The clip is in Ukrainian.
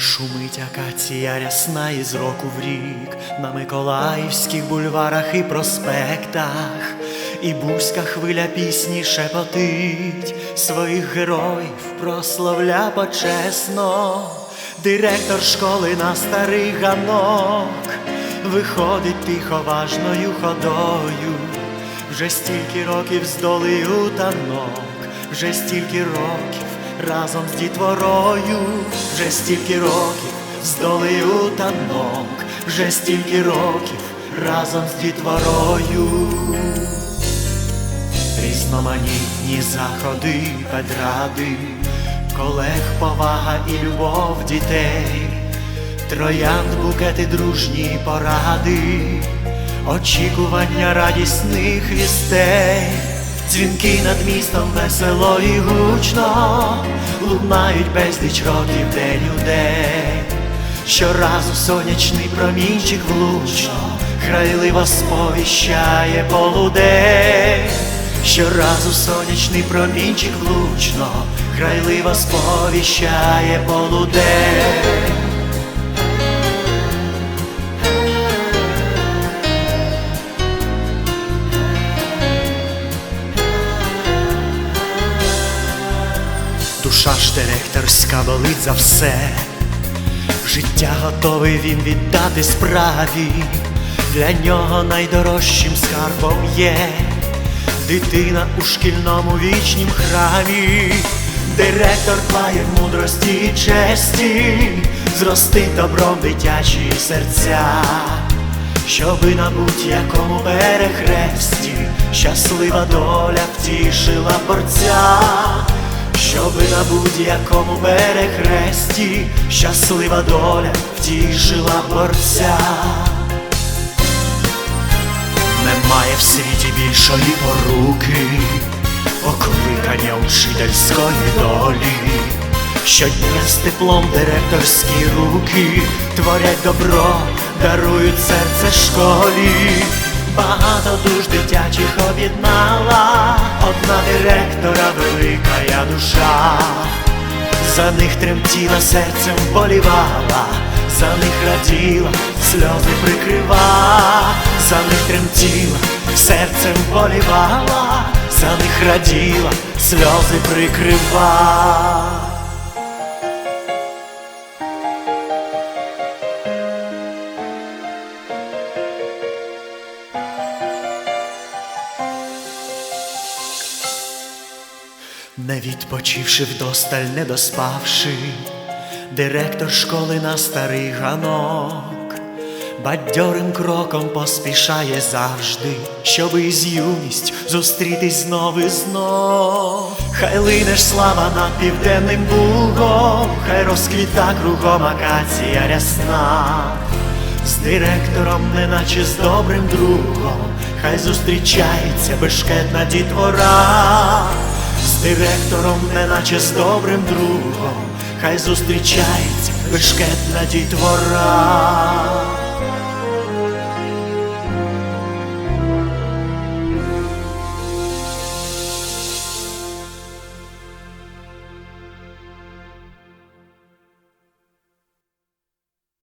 Шумить акація рясна із року в рік. На миколаївських бульварах і проспектах, і бузька хвиля пісні шепотить. Своїх героїв прославля почесно. Директор школи на старий ганок. Виходить тихо важною ходою. Вже стільки років з долею танок, вже стільки років разом з дітворою, вже стільки років з долею танок, вже стільки років разом з дітворою. Різноманітні заходи, педради, колег повага і любов дітей, троянд букети дружні поради, очікування радісних вістей, дзвінки над містом весело і гучно, лунають безліч років день у день. Щоразу сонячний промінчик влучно, грайливо сповіщає полудень. Щоразу сонячний промінчик влучно, грайливо сповіщає полудень. Ж директорська болить за все. Життя готовий він віддати справі, для нього найдорожчим скарбом є дитина у шкільному вічнім храмі, директор в мудрості і честі, зростить добром дитячі серця, щоби на будь-якому перехресті щаслива доля втішила борця. Щоби на будь-якому перехресті щаслива доля втішила борця. Немає в світі більшої поруки, покликання учительської долі. Щодня з теплом директорські руки творять добро, дарують серце школі. Багато душ дитячих об'єднала, душа. За них тремтіла серцем болівала, за них раділа, сльози прикрива, за них тремтіла, серцем болівала, за них раділа, сльози прикрива. Не відпочивши вдосталь, не доспавши, директор школи на старий ганок, бадьорим кроком поспішає завжди, щоби із юність зустрітись знов і знов. Хай лине ж слава над південним Бугом, хай розквіта кругом акація рясна. З директором, неначе з добрим другом, хай зустрічається бешкетна дітвора, директором, неначе з добрим другом, хай зустрічається бешкетна дітвора.